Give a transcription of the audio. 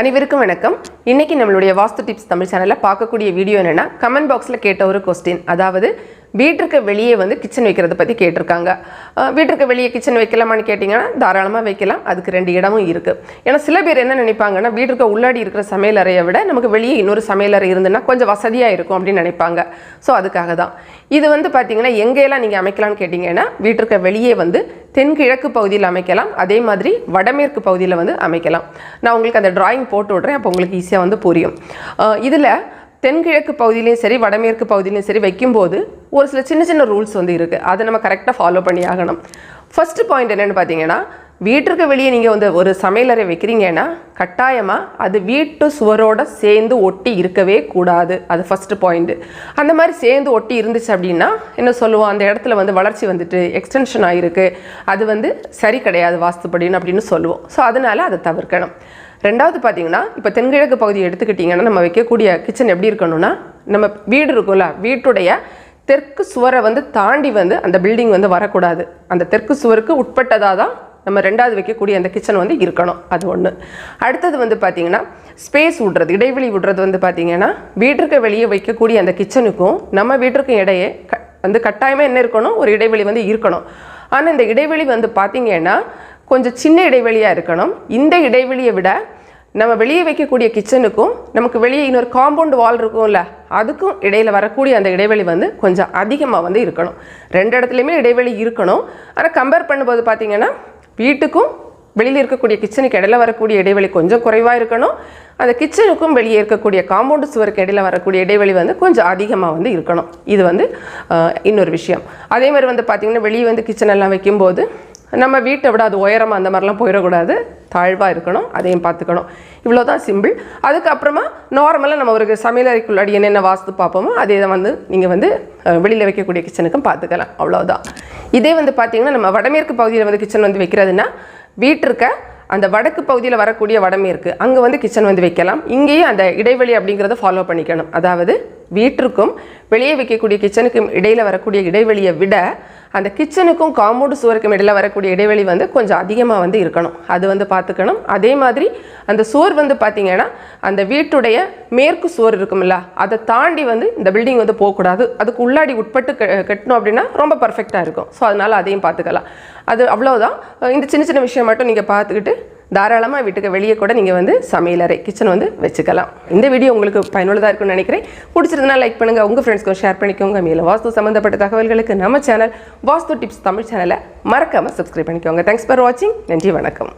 அனைவருக்கும் வணக்கம். இன்னைக்கு நம்மளுடைய வாஸ்து டிப்ஸ் தமிழ் சேனலில் பார்க்கக்கூடிய வீடியோ என்னென்னா கமெண்ட் பாக்ஸில் கேட்ட ஒரு கொஸ்டின் அதாவது வீட்டிற்கு வெளியே வந்து கிச்சன் வைக்கிறத பற்றி கேட்டிருக்காங்க. வீட்டிற்கு வெளியே கிச்சன் வைக்கலாமான்னு கேட்டிங்கன்னா தாராளமாக வைக்கலாம். அதுக்கு ரெண்டு இடமும் இருக்குது ஏன்னா சில பேர் என்ன நினைப்பாங்கன்னா வீட்டிற்கு உள்ளாடி இருக்கிற சமையல் அறையை விட நமக்கு வெளியே இன்னொரு சமையல் அறை இருந்துன்னா கொஞ்சம் வசதியாக இருக்கும் அப்படின்னு நினைப்பாங்க. ஸோ அதுக்காக தான். இது வந்து பார்த்திங்கன்னா எங்கேயெல்லாம் நீங்கள் அமைக்கலாம்னு கேட்டிங்கன்னா வீட்டிற்கு வெளியே வந்து தென்கிழக்கு பகுதியில் அமைக்கலாம். அதே மாதிரி வடமேற்கு பகுதியில் வந்து அமைக்கலாம். நான் உங்களுக்கு அந்த டிராயிங் போட்டு விட்றேன் அப்போ உங்களுக்கு ஈஸியாக வந்து புரியும். இதில் தென்கிழக்கு பகுதியிலையும் சரி வடமேற்கு பகுதியிலையும் சரி வைக்கும்போது ஒரு சில சின்ன சின்ன ரூல்ஸ் வந்து இருக்குது அதை நம்ம கரெக்டாக ஃபாலோ பண்ணி ஆகணும். ஃபஸ்ட்டு பாயிண்ட் என்னென்னு பார்த்தீங்கன்னா வீட்டிற்கு வெளியே நீங்கள் வந்து ஒரு சமையலறை வைக்கிறீங்கன்னா கட்டாயமாக அது வீட்டு சுவரோடு சேர்ந்து ஒட்டி இருக்கவே கூடாது. அது ஃபஸ்ட்டு பாயிண்ட்டு அந்த மாதிரி சேர்ந்து ஒட்டி இருந்துச்சு அப்படின்னா என்ன சொல்லுவோம்? அந்த இடத்துல வந்து வளர்ச்சி வந்துட்டு எக்ஸ்டென்ஷன் ஆகிருக்கு அது வந்து சரி கிடையாது வாஸ்துப்படின்னு அப்படின்னு சொல்லுவோம். ஸோ அதனால் அதை தவிர்க்கணும். ரெண்டாவது பார்த்தீங்கன்னா இப்போ தென்கிழக்கு பகுதியை எடுத்துக்கிட்டிங்கன்னா நம்ம வைக்கக்கூடிய கிச்சன் எப்படி இருக்கணும்னா நம்ம வீடு இருக்கும்ல வீட்டுடைய தெற்கு சுவரை வந்து தாண்டி வந்து அந்த பில்டிங் வந்து வரக்கூடாது. அந்த தெற்கு சுவருக்கு உட்பட்டதாக தான் நம்ம ரெண்டாவது வைக்கக்கூடிய அந்த கிச்சன் வந்து இருக்கணும். அது ஒன்று அடுத்தது வந்து பார்த்திங்கன்னா ஸ்பேஸ் விட்றது இடைவெளி விடுறது வந்து பார்த்திங்கன்னா வீட்டிற்கு வெளியே வைக்கக்கூடிய அந்த கிச்சனுக்கும் நம்ம வீட்டிற்கும் இடையே க வந்து கட்டாயமாக என்ன இருக்கணும்? ஒரு இடைவெளி வந்து இருக்கணும். ஆனால் இந்த இடைவெளி வந்து பார்த்திங்கன்னா கொஞ்சம் சின்ன இடைவெளியாக இருக்கணும். இந்த இடைவெளியை விட நம்ம வெளியே வைக்கக்கூடிய கிச்சனுக்கும் நமக்கு வெளியே இன்னொரு காம்பவுண்ட் வால் இருக்கும்ல அதுக்கும் இடையில் வரக்கூடிய அந்த இடைவெளி வந்து கொஞ்சம் அதிகமாக வந்து இருக்கணும். ரெண்டு இடத்துலையுமே இடைவெளி இருக்கணும். ஆனால் கம்பேர் பண்ணும்போது பார்த்தீங்கன்னா வீட்டுக்கும் வெளியில் இருக்கக்கூடிய கிச்சனுக்கு இடையில் வரக்கூடிய இடைவெளி கொஞ்சம் குறைவாக இருக்கணும். அந்த கிச்சனுக்கும் வெளியே இருக்கக்கூடிய காம்பவுண்டு சுவருக்கு இடையில் வரக்கூடிய இடைவெளி வந்து கொஞ்சம் அதிகமாக வந்து இருக்கணும். இது வந்து இன்னொரு விஷயம். அதே மாதிரி வந்து பார்த்திங்கன்னா வெளியே வந்து கிச்சன் எல்லாம் வைக்கும்போது நம்ம வீட்டை விட அது உயரமாக அந்த மாதிரிலாம் போயிடக்கூடாது. தாழ்வாக இருக்கணும் அதையும் பார்த்துக்கணும். இவ்வளோ தான் சிம்பிள். அதுக்கப்புறமா நார்மலாக நம்ம ஒரு சமையலறைக்குள்ளாடி என்னென்ன வாஸ்து பார்ப்போமோ அதே தான் வந்து நீங்கள் வந்து வெளியில் வைக்கக்கூடிய கிச்சனுக்கும் பார்த்துக்கலாம். அவ்வளோதான் இதே வந்து பார்த்தீங்கன்னா நம்ம வடமேற்கு பகுதியில் வந்து கிச்சன் வந்து வைக்கிறதுனா வீட்டிற்க அந்த வடக்கு பகுதியில் வரக்கூடிய வடமேற்கு அங்கே வந்து கிச்சன் வந்து வைக்கலாம். இங்கேயும் அந்த இடைவெளி அப்படிங்கிறத ஃபாலோ பண்ணிக்கணும். அதாவது வீட்டிற்கும் வெளியே வைக்கக்கூடிய கிச்சனுக்கும் இடையில் வரக்கூடிய இடைவெளியை விட அந்த கிச்சனுக்கும் காம்பவுண்டு சுவருக்கும் இடையில வரக்கூடிய இடைவெளி வந்து கொஞ்சம் அதிகமாக வந்து இருக்கணும். அது வந்து பார்த்துக்கணும். அதே மாதிரி அந்த சுவர் வந்து பார்த்தீங்கன்னா அந்த வீட்டுடைய மேற்கு சுவர் இருக்கும்ல அதை தாண்டி வந்து இந்த பில்டிங் வந்து போகக்கூடாது. அதுக்கு உள்ளாடி உட்பட்டு கட்டணும் அப்படின்னா ரொம்ப பர்ஃபெக்டாக இருக்கும். ஸோ அதனால் அதையும் பார்த்துக்கலாம். அது அவ்வளோதான் இந்த சின்ன சின்ன விஷயம் மட்டும் நீங்கள் பார்த்துக்கிட்டு தாராளமாக வீட்டுக்கு வெளியே கூட நீங்கள் வந்து சமையலறை கிச்சன் வந்து வச்சுக்கலாம். இந்த வீடியோ உங்களுக்கு பயனுள்ளதாக இருக்கும்னு நினைக்கிறேன். பிடிச்சிருந்தனா லைக் பண்ணுங்கள் உங்கள் ஃப்ரெண்ட்ஸ்க்கும் ஷேர் பண்ணிக்கோங்க. மேலே வாஸ்து சம்மந்தப்பட்ட தகவல்களுக்கு நம்ம சேனல் வாஸ்து டிப்ஸ் தமிழ் சேனலை மறக்காமல் சப்ஸ்கிரைப் பண்ணிக்கோங்க. தேங்க்ஸ் ஃபார் வாட்சிங் நன்றி வணக்கம்.